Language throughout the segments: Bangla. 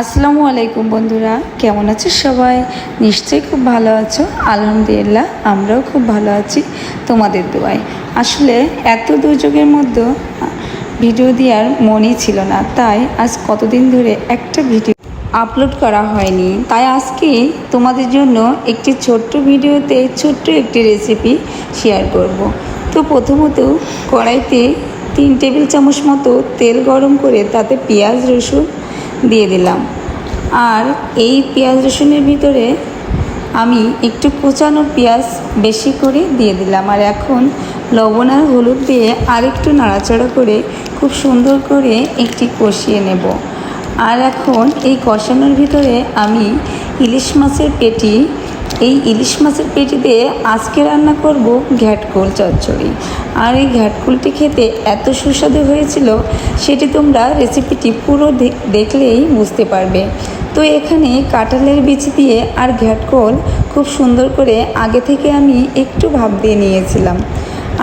আসসালামু আলাইকুম বন্ধুরা, কেমন আছো সবাই? নিশ্চয়ই খুব ভালো আছো। আলহামদুলিল্লাহ, আমরাও খুব ভালো আছি তোমাদের দোয়ায়। আসলে এত দুর্যোগের মধ্যে ভিডিও দেওয়ার মনই ছিল না, তাই আজ কতদিন ধরে একটা ভিডিও আপলোড করা হয়নি। তাই আজকে তোমাদের জন্য একটি ছোট্ট ভিডিওতে ছোট্ট একটি রেসিপি শেয়ার করব। তো প্রথমত কড়াইতে তিন টেবিল চামচ মতো তেল গরম করে তাতে পেঁয়াজ, রসুন দিয়ে দিলাম। আর এই পেঁয়াজ রসুনের ভিতরে আমি একটু কোচানো পেঁয়াজ বেশি করে দিয়ে দিলাম। আর এখন লবণ আর হলুদ দিয়ে আরেকটু নাড়াচাড়া করে খুব সুন্দর করে একটি কষিয়ে নেব। আর এখন এই কষানোর ভিতরে আমি ইলিশ মাছের পেটি এই ইলিশ মাছের পেটি দিয়ে আজকে রান্না করব ঘ্যাটকোল চচ্চড়ি। আর এই ঘ্যাটকোলটি খেতে এত সুস্বাদু হয়েছিল, সেটি তোমরা রেসিপিটি পুরো দেখলেই বুঝতে পারবে। তো এখানে কাঁঠালের বীজ দিয়ে আর ঘ্যাটকোল খুব সুন্দর করে আগে থেকে আমি একটু ভাব দিয়ে নিয়েছিলাম।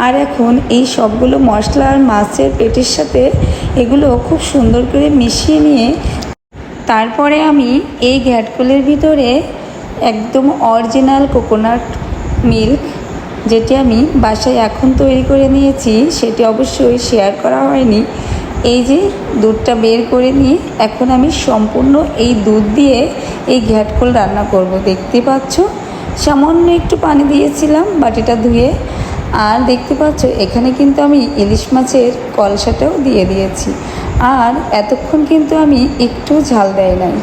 আর এখন এই সবগুলো মশলা আর মাছের পেটির সাথে এগুলো খুব সুন্দর করে মিশিয়ে নিয়ে তারপরে আমি এই ঘ্যাটকোলের ভিতরে একদম অরিজিনাল কোকোনাট মিল্ক যেটি আমি বাসায় এখন তৈরি করে নিয়েছি, সেটি অবশ্যই শেয়ার করা হয়নি। এই যে দুধটা বের করে নিয়ে এখন আমি সম্পূর্ণ এই দুধ দিয়ে এই ঘ্যাটকল রান্না করব। দেখতে পাচ্ছ? সামান্য একটু পানি দিয়েছিলাম বাটিটা ধুয়ে। আর দেখতে পাচ্ছ, এখানে কিন্তু আমি ইলিশ মাছের কলসাটাও দিয়ে দিয়েছি। আর এতক্ষণ কিন্তু আমি একটু ঝাল দেয় নাই।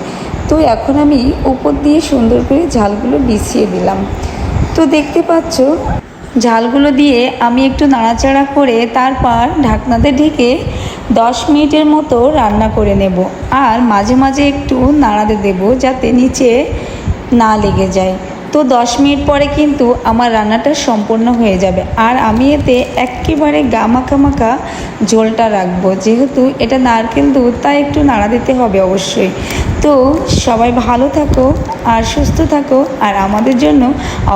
তো এখন আমি উপর দিয়ে সুন্দর করে ঝালগুলো বিছিয়ে দিলাম। তো দেখতে পাচ্ছ, ঝালগুলো দিয়ে আমি একটু নাড়াচাড়া করে তারপর ঢাকনাতে ঢেকে দশ মিনিটের মতো রান্না করে নেব। আর মাঝে মাঝে একটু নাড়াতে দেব যাতে নিচে না লেগে যায়। তো দশ মিনিট পরে কিন্তু আমার রান্নাটা সম্পূর্ণ হয়ে যাবে। আর আমি এতে একেবারে গামাকা মাখা ঝোলটা রাখব। যেহেতু এটা নারকেল দুধ, তাই একটু নাড়া দিতে হবে অবশ্যই। তো সবাই ভালো থাকো আর সুস্থ থাকো আর আমাদের জন্য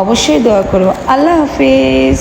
অবশ্যই দোয়া করো। আল্লাহ হাফেজ।